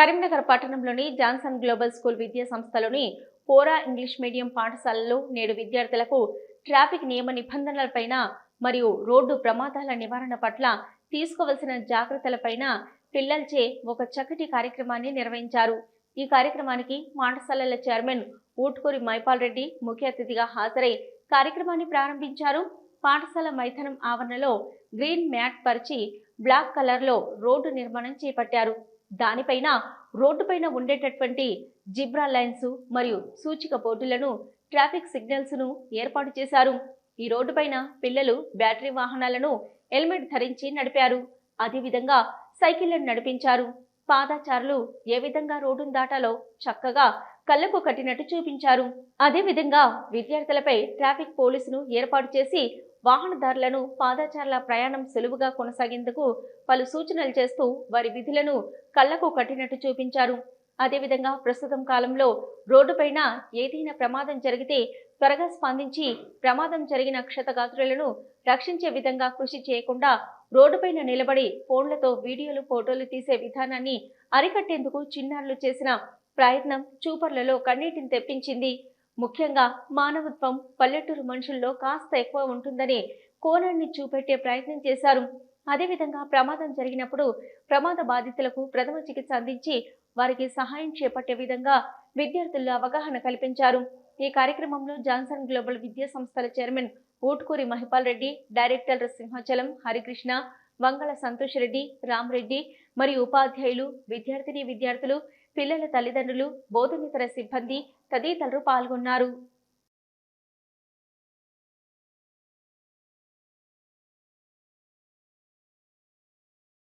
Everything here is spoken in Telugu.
కరీంనగర్ పట్టణంలోని జాన్సన్ గ్లోబల్ స్కూల్ విద్యా సంస్థలోని పోరా ఇంగ్లీష్ మీడియం పాఠశాలలో నేడు విద్యార్థులకు ట్రాఫిక్ నియమ నిబంధనలపైన మరియు రోడ్డు ప్రమాదాల నివారణ పట్ల తీసుకోవలసిన జాగ్రత్తలపైన పిల్లలచే ఒక చక్కటి కార్యక్రమాన్ని నిర్వహించారు. ఈ కార్యక్రమానికి పాఠశాలల చైర్మన్ ఊట్కూరి మైపాల్ రెడ్డి ముఖ్య అతిథిగా హాజరై కార్యక్రమాన్ని ప్రారంభించారు. పాఠశాల మైదానం ఆవరణలో గ్రీన్ మ్యాట్ పరిచి బ్లాక్ కలర్లో రోడ్డు నిర్మాణం చేపట్టారు. దానిపైన రోడ్డుపైన ఉండేటటువంటి జిబ్రా లైన్స్ మరియు సూచిక బోర్డులను ట్రాఫిక్ సిగ్నల్స్ను ఏర్పాటు చేశారు. ఈ రోడ్డుపైన పిల్లలు బ్యాటరీ వాహనాలను హెల్మెట్ ధరించి నడిపారు. అదేవిధంగా సైకిళ్ళను నడిపించారు. పాదాచారులు ఏ విధంగా రోడ్డును దాటాలో చక్కగా కళ్ళకు కట్టినట్టు చూపించారు. అదేవిధంగా విద్యార్థులపై ట్రాఫిక్ పోలీసును ఏర్పాటు చేసి వాహనదారులను పాదాచారుల ప్రయాణం సులువుగా కొనసాగేందుకు పలు సూచనలు చేస్తూ వారి విధులను కళ్ళకు కట్టినట్టు చూపించారు. అదేవిధంగా ప్రస్తుతం కాలంలో రోడ్డుపైన ఏదైనా ప్రమాదం జరిగితే త్వరగా స్పందించి ప్రమాదం జరిగిన క్షతగాత్రులను రక్షించే విధంగా కృషి చేయకుండా రోడ్డుపైన నిలబడి ఫోన్లతో వీడియోలు ఫోటోలు తీసే విధానాన్ని అరికట్టేందుకు చిన్నారులు చేసిన ప్రయత్నం చూపర్లలో కన్నీటిని తెప్పించింది. ముఖ్యంగా మానవత్వం పల్లెటూరు మనుషుల్లో కాస్త ఎక్కువ ఉంటుందని కోణాన్ని చూపెట్టే ప్రయత్నం చేశారు. అదేవిధంగా ప్రమాదం జరిగినప్పుడు ప్రమాద బాధితులకు ప్రథమ చికిత్స అందించి వారికి సహాయం చేపట్టే విధంగా విద్యార్థుల్లో అవగాహన కల్పించారు. ఈ కార్యక్రమంలో జాన్సన్ గ్లోబల్ విద్యా సంస్థల చైర్మన్ ఊట్కూరి మహిపాల్ రెడ్డి డైరెక్టర్ సింహాచలం హరికృష్ణ వంగళ సంతోష్ రెడ్డి రామరెడ్డి మరియు ఉపాధ్యాయులు విద్యార్థిని విద్యార్థులు పిల్లల తల్లిదండ్రులు బోధనేతర సిబ్బంది తదితరులు పాల్గొన్నారు.